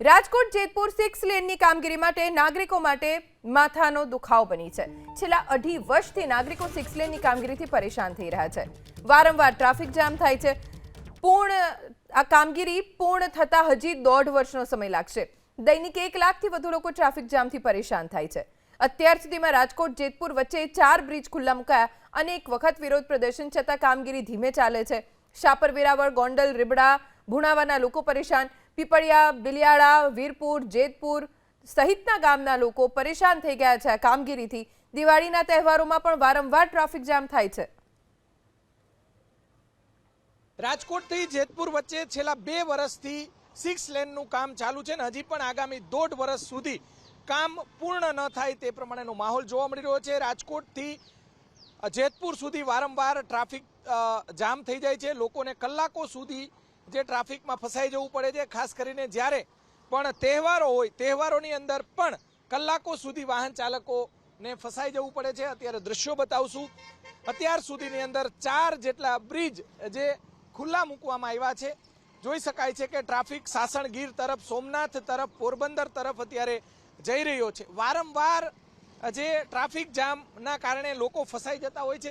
Rajkot, Jetpur six લેનની કામગીરી માટે નાગરિકો માટે માથાનો દુખાવો બની છે. છેલ્લા અઢી વર્ષથી નાગરિકો સિક્સ લેનની કામગીરીથી પરેશાન થઈ રહ્યા છે. વારંવાર ટ્રાફિક જામ થાય છે. પૂર્ણ, આ કામગીરી પૂર્ણ થતા હજી દોઢ વર્ષનો સમય લાગશે. દૈનિક એક લાખથી વધુ લોકો ટ્રાફિક જામથી પરેશાન થાય છે. અત્યાર સુધીમાં રાજકોટ, જેતપુર વચ્ચે ચાર બ્રિજ ખુલ્લા મુકાયા અનેક વખત વિરોધ પ્રદર્શન છતાં કામગીરી ધીમે ચાલે છે. શાપર વેરાવળ ગોંડલ, રીબડા, ભુણાવાના લોકો પરેશાન. પીપળિયા, બિલિયાળા, વીરપુર, જેતપુર સહિતના ગામના લોકો પરેશાન થઈ ગયા છે કામગીરીથી. દિવાળીના તહેવારોમાં પણ વારંવાર ટ્રાફિક જામ થાય છે. રાજકોટથી જેતપુર વચ્ચે છેલ્લા બે વર્ષથી સિક્સ લેનનું કામ ચાલુ છે ને હજી પણ આગામી દોઢ વર્ષ સુધી કામ પૂર્ણ ન થાય તે પ્રમાણેનો માહોલ જોવા મળી રહ્યો છે. રાજકોટથી જેતપુર સુધી વારંવાર ટ્રાફિક જામ થઈ જાય છે. લોકોને કલાકો સુધી જે ટ્રાફિકમાં ફસાઈ જવું પડે છે, ખાસ કરીને જ્યારે પણ તહેવારો હોય, તહેવારોની અંદર પણ કલાકો સુધી વાહન ચાલકોને ફસાઈ જવું પડે છે. અત્યારે દ્રશ્યો બતાવશું. અત્યાર સુધીની અંદર ચાર જેટલા બ્રિજ જે ખુલ્લા મૂકવામાં આવ્યા છે. જોઈ શકાય છે કે ટ્રાફિક સાસણગીર તરફ, સોમનાથ તરફ, પોરબંદર તરફ અત્યારે જઈ રહ્યો છે. વારંવાર જે ટ્રાફિક જામના કારણે લોકો ફસાઈ જતા હોય છે.